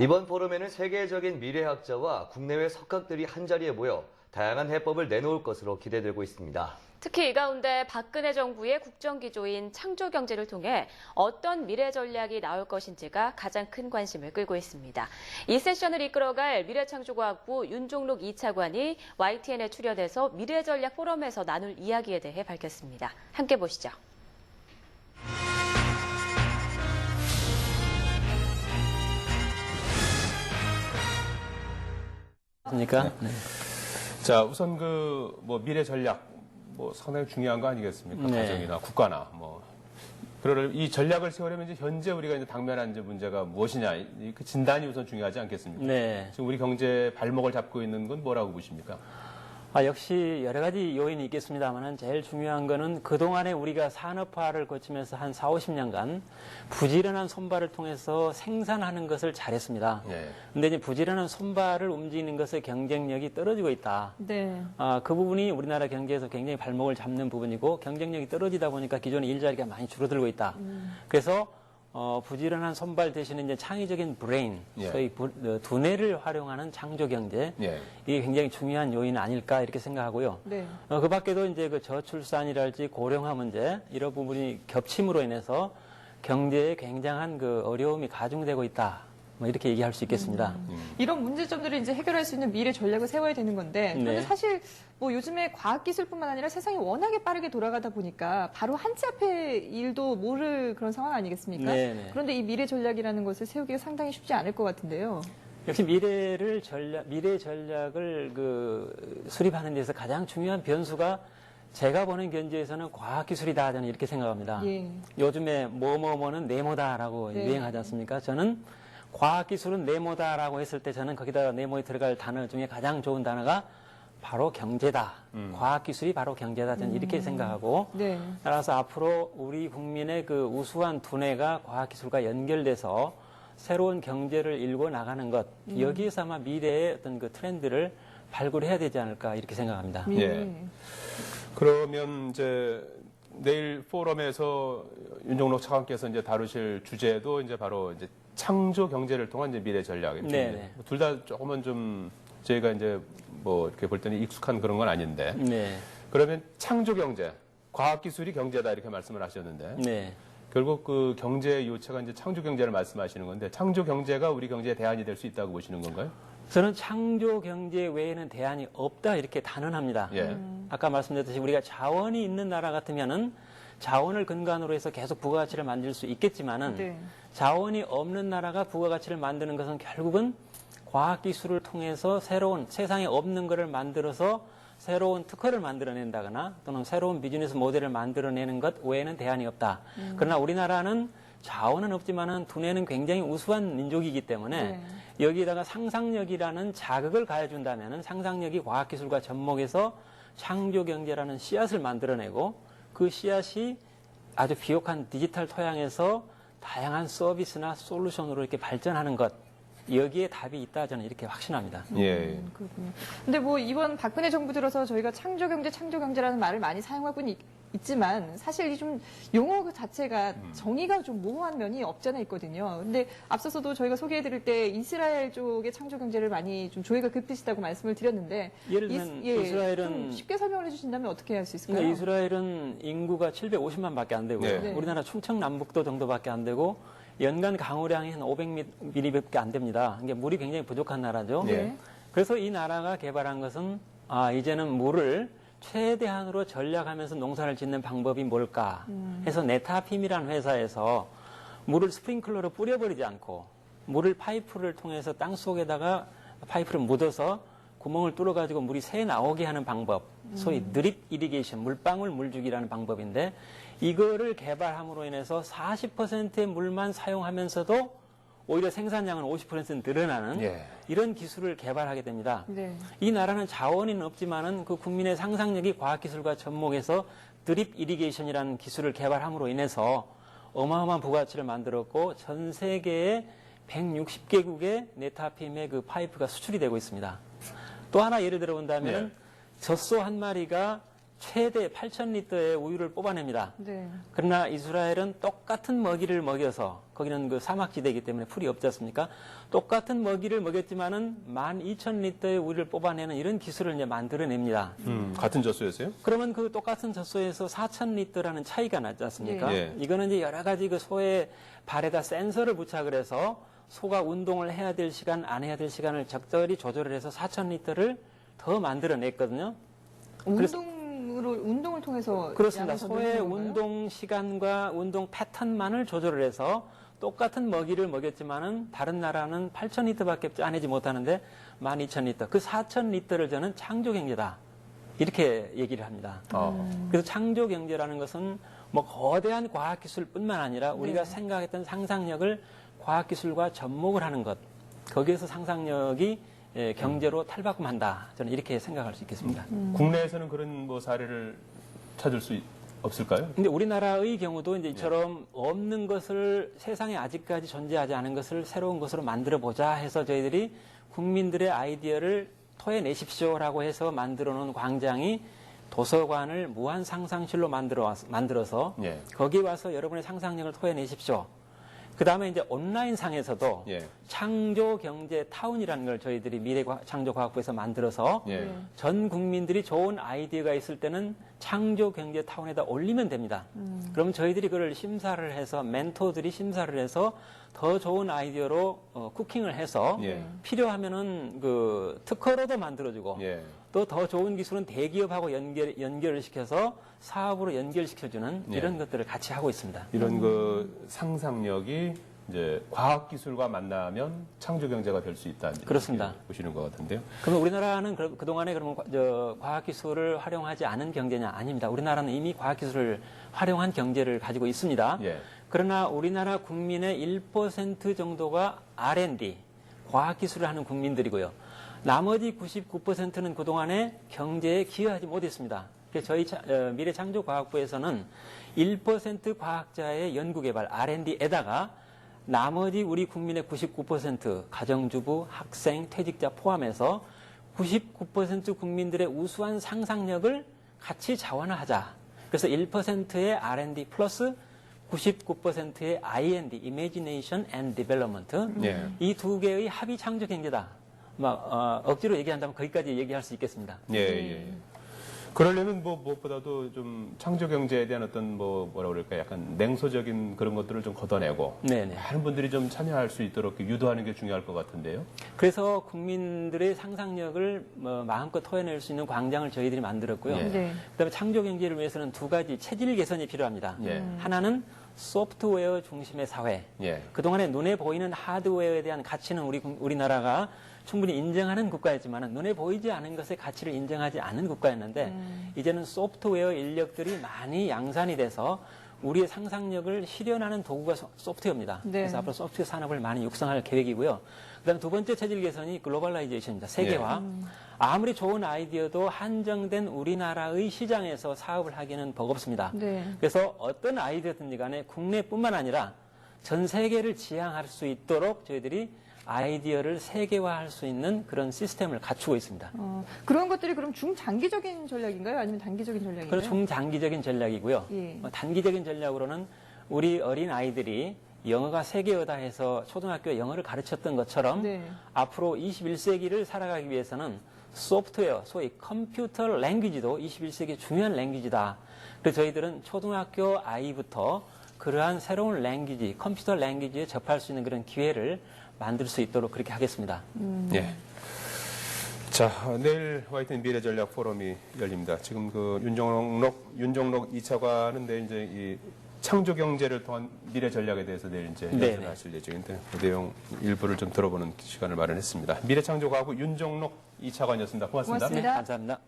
이번 포럼에는 세계적인 미래학자와 국내외 석학들이 한자리에 모여 다양한 해법을 내놓을 것으로 기대되고 있습니다. 특히 이 가운데 박근혜 정부의 국정기조인 창조경제를 통해 어떤 미래 전략이 나올 것인지가 가장 큰 관심을 끌고 있습니다. 이 세션을 이끌어갈 미래창조과학부 윤종록 2차관이 YTN에 출연해서 미래 전략 포럼에서 나눌 이야기에 대해 밝혔습니다. 함께 보시죠. 그러니까 자, 우선 그 뭐 미래 전략 뭐 상당히 중요한 거 아니겠습니까? 네. 가정이나 국가나 뭐 그럴 이 전략을 세우려면 이제 현재 우리가 이제 당면한 이제 문제가 무엇이냐 이 그 진단이 우선 중요하지 않겠습니까? 네. 지금 우리 경제 발목을 잡고 있는 건 뭐라고 보십니까? 아, 역시 여러 가지 요인이 있겠습니다만은 제일 중요한 거는 그동안에 우리가 산업화를 거치면서 한 4, 50년간 부지런한 손발을 통해서 생산하는 것을 잘했습니다. 예. 근데 이제 부지런한 손발을 움직이는 것의 경쟁력이 떨어지고 있다. 네. 아, 그 부분이 우리나라 경제에서 굉장히 발목을 잡는 부분이고 경쟁력이 떨어지다 보니까 기존의 일자리가 많이 줄어들고 있다. 그래서 어, 부지런한 손발 대신에 이제 창의적인 브레인, 예. 소위 부- 어, 두뇌를 활용하는 창조 경제, 예. 이게 굉장히 중요한 요인 아닐까 이렇게 생각하고요. 네. 어, 그 밖에도 이제 그 저출산이랄지 고령화 문제 이런 부분이 겹침으로 인해서 경제에 굉장한 그 어려움이 가중되고 있다. 뭐 이렇게 얘기할 수 있겠습니다. 이런 문제점들을 이제 해결할 수 있는 미래 전략을 세워야 되는 건데 그런데 네. 사실 뭐 요즘에 과학 기술뿐만 아니라 세상이 워낙에 빠르게 돌아가다 보니까 바로 한치 앞에 일도 모를 그런 상황 아니겠습니까? 네, 네. 그런데 이 미래 전략이라는 것을 세우기가 상당히 쉽지 않을 것 같은데요. 역시 미래를 전략, 미래 전략을 그 수립하는 데서 가장 중요한 변수가 제가 보는 견지에서는 과학기술이다 저는 이렇게 생각합니다. 예. 요즘에 뭐뭐뭐는 네모다라고 네. 유행하지 않습니까? 저는 과학기술은 네모다라고 했을 때 저는 거기다가 네모에 들어갈 단어 중에 가장 좋은 단어가 바로 경제다. 과학기술이 바로 경제다. 저는 이렇게 생각하고 네. 따라서 앞으로 우리 국민의 그 우수한 두뇌가 과학기술과 연결돼서 새로운 경제를 일궈 나가는 것 여기에서 아마 미래의 어떤 그 트렌드를 발굴해야 되지 않을까 이렇게 생각합니다. 예. 그러면 이제 내일 포럼에서 윤종록 차관께서 이제 다루실 주제도 이제 바로 이제 창조 경제를 통한 이제 미래 전략입니다. 네네. 둘다 조금은 좀 저희가 이제 뭐 이렇게 볼 때는 익숙한 그런 건 아닌데 네, 그러면 창조 경제, 과학 기술이 경제다 이렇게 말씀을 하셨는데 네, 결국 그 경제 요체가 이제 창조 경제를 말씀하시는 건데 창조 경제가 우리 경제의 대안이 될 수 있다고 보시는 건가요? 저는 창조 경제 외에는 대안이 없다 이렇게 단언합니다. 예. 아까 말씀드렸듯이 우리가 자원이 있는 나라 같으면은 자원을 근간으로 해서 계속 부가가치를 만들 수 있겠지만은 네. 자원이 없는 나라가 부가가치를 만드는 것은 결국은 과학기술을 통해서 새로운 세상에 없는 것을 만들어서 새로운 특허를 만들어낸다거나 또는 새로운 비즈니스 모델을 만들어내는 것 외에는 대안이 없다. 그러나 우리나라는 자원은 없지만은 두뇌는 굉장히 우수한 민족이기 때문에 네. 여기에다가 상상력이라는 자극을 가해준다면은 상상력이 과학기술과 접목해서 창조 경제라는 씨앗을 만들어내고 그 씨앗이 아주 비옥한 디지털 토양에서 다양한 서비스나 솔루션으로 이렇게 발전하는 것 여기에 답이 있다 저는 이렇게 확신합니다. 예. 그렇군요. 근데 뭐 이번 박근혜 정부 들어서 저희가 창조 경제, 창조 경제라는 말을 많이 사용하고 있, 있지만 사실 이 좀 용어 그 자체가 정의가 좀 모호한 면이 없잖아 있거든요. 근데 앞서서도 저희가 소개해 드릴 때 이스라엘 쪽의 창조 경제를 많이 좀 조회가 급드시다고 말씀을 드렸는데 예를 이- 들면 예, 이스라엘은 좀 쉽게 설명을 해 주신다면 어떻게 할 수 있을까요? 그러니까 이스라엘은 인구가 750만밖에 안 되고요. 네. 네. 우리나라 충청 남북도 정도밖에 안 되고 연간 강우량이 한 500ml밖에 안 됩니다. 이게 물이 굉장히 부족한 나라죠. 네. 그래서 이 나라가 개발한 것은 아 이제는 물을 최대한으로 전략하면서 농사를 짓는 방법이 뭘까? 해서 네타핌이라는 회사에서 물을 스프링클러로 뿌려버리지 않고 물을 파이프를 통해서 땅 속에다가 파이프를 묻어서 구멍을 뚫어가지고 물이 새 나오게 하는 방법, 소위 드립 이리게이션, 물방울 물주기라는 방법인데 이거를 개발함으로 인해서 40%의 물만 사용하면서도 오히려 생산량은 50% 늘어나는 예. 이런 기술을 개발하게 됩니다. 네. 이 나라는 자원은 없지만은 그 국민의 상상력이 과학기술과 접목해서 드립 이리게이션이라는 기술을 개발함으로 인해서 어마어마한 부가가치를 만들었고 전 세계에 160개국의 네타핌의 그 파이프가 수출이 되고 있습니다. 또 하나 예를 들어 본다면 네. 젖소 한 마리가 최대 8,000리터의 우유를 뽑아냅니다. 네. 그러나 이스라엘은 똑같은 먹이를 먹여서 거기는 그 사막지대이기 때문에 풀이 없지 않습니까? 똑같은 먹이를 먹였지만은 12,000리터의 우리를 뽑아내는 이런 기술을 이제 만들어냅니다. 음, 같은 젖소였어요? 그러면 그 똑같은 젖소에서 4,000리터라는 차이가 나지 않습니까? 예. 이거는 이제 여러 가지 그 소의 발에다 센서를 부착을 해서 소가 운동을 해야 될 시간, 안 해야 될 시간을 적절히 조절을 해서 4,000리터를 더 만들어냈거든요. 운동으로 운동을 통해서 그렇습니다. 소의? 운동 시간과 운동 패턴만을 조절을 해서 똑같은 먹이를 먹였지만은 다른 나라는 8,000리터밖에 짜내지 못하는데 12,000리터. 그 4,000리터를 저는 창조 경제다. 이렇게 얘기를 합니다. 어. 그래서 창조 경제라는 것은 뭐 거대한 과학 기술뿐만 아니라 우리가 네. 생각했던 상상력을 과학 기술과 접목을 하는 것. 거기에서 상상력이 예, 경제로 탈바꿈한다. 저는 이렇게 생각할 수 있겠습니다. 국내에서는 그런 뭐 사례를 찾을 수 있- 없을까요? 근데 우리나라의 경우도 이제 이처럼 없는 것을 세상에 아직까지 존재하지 않은 것을 새로운 것으로 만들어 보자 해서 저희들이 국민들의 아이디어를 토해내십시오라고 해서 만들어 놓은 광장이 도서관을 무한 상상실로 만들어 왔- 만들어서 예. 거기 와서 여러분의 상상력을 토해내십시오. 그 다음에 이제 온라인 상에서도 예. 창조 경제 타운이라는 걸 저희들이 미래 창조 과학부에서 만들어서 예. 네. 전 국민들이 좋은 아이디어가 있을 때는 창조 경제 타운에다 올리면 됩니다. 그럼 저희들이 그걸 심사를 해서 멘토들이 심사를 해서 더 좋은 아이디어로 어, 쿠킹을 해서 예. 필요하면은 그 특허로도 만들어주고 예. 또 더 좋은 기술은 대기업하고 연결 연결을 시켜서 사업으로 연결시켜주는 예. 이런 것들을 같이 하고 있습니다. 이런 그 상상력이 이제 과학 기술과 만나면 창조 경제가 될 수 있다. 그렇습니다. 보시는 것 같은데요. 그러면 우리나라는 그- 그동안에 그러면 과- 저 과학 기술을 활용하지 않은 경제냐? 아닙니다. 우리나라는 이미 과학 기술을 활용한 경제를 가지고 있습니다. 예. 그러나 우리나라 국민의 1% 정도가 R&D, 과학기술을 하는 국민들이고요. 나머지 99%는 그동안에 경제에 기여하지 못했습니다. 저희 차- 어, 미래창조과학부에서는 1% 과학자의 연구개발 R&D에다가 나머지 우리 국민의 99% 가정주부, 학생, 퇴직자 포함해서 99% 국민들의 우수한 상상력을 같이 자원화하자. 그래서 1%의 R&D 플러스 99%의 I&D, Imagination and Development. 예. 이 두 개의 합의 창조 경제다. 막 어, 억지로 얘기한다면 거기까지 얘기할 수 있겠습니다. 예, 예. 그러려면 뭐 무엇보다도 좀 창조 경제에 대한 어떤 뭐 뭐라 그럴까 약간 냉소적인 그런 것들을 좀 걷어내고 네네. 많은 분들이 좀 참여할 수 있도록 유도하는 게 중요할 것 같은데요. 그래서 국민들의 상상력을 뭐 마음껏 토해낼 수 있는 광장을 저희들이 만들었고요. 예. 네. 그다음에 창조 경제를 위해서는 두 가지 체질 개선이 필요합니다. 예. 하나는 소프트웨어 중심의 사회. 예. 그동안에 눈에 보이는 하드웨어에 대한 가치는 우리 국- 우리나라가 충분히 인정하는 국가였지만 눈에 보이지 않은 것의 가치를 인정하지 않은 국가였는데 이제는 소프트웨어 인력들이 많이 양산이 돼서 우리의 상상력을 실현하는 도구가 소- 소프트웨어입니다. 네. 그래서 앞으로 소프트웨어 산업을 많이 육성할 계획이고요. 그다음 두 번째 체질 개선이 글로벌라이제이션입니다. 세계화. 아무리 좋은 아이디어도 한정된 우리나라의 시장에서 사업을 하기는 버겁습니다. 네. 그래서 어떤 아이디어든지 간에 국내뿐만 아니라 전 세계를 지향할 수 있도록 저희들이 아이디어를 세계화할 수 있는 그런 시스템을 갖추고 있습니다. 어, 그런 것들이 그럼 중장기적인 전략인가요? 아니면 단기적인 전략인가요? 그건 중장기적인 전략이고요. 예. 어, 단기적인 전략으로는 우리 어린 아이들이 영어가 세계어다 해서 초등학교 영어를 가르쳤던 것처럼 네. 앞으로 21세기를 살아가기 위해서는 소프트웨어, 소위 컴퓨터 랭귀지도 21세기 중요한 랭귀지다. 그래서 저희들은 초등학교 아이부터 그러한 새로운 랭귀지, 컴퓨터 랭귀지에 접할 수 있는 그런 기회를 만들 수 있도록 그렇게 하겠습니다. 예. 자, 내일 화이트 미래 전략 포럼이 열립니다. 지금 그 윤종록 윤종록 2차관은 이제 이 창조 경제를 통한 미래 전략에 대해서 내일 이제. 연설하실 예정인데 그 내용 일부를 좀 들어보는 시간을 마련했습니다. 미래 창조 과학부 윤종록 2차관이었습니다. 고맙습니다. 고맙습니다. 네, 감사합니다.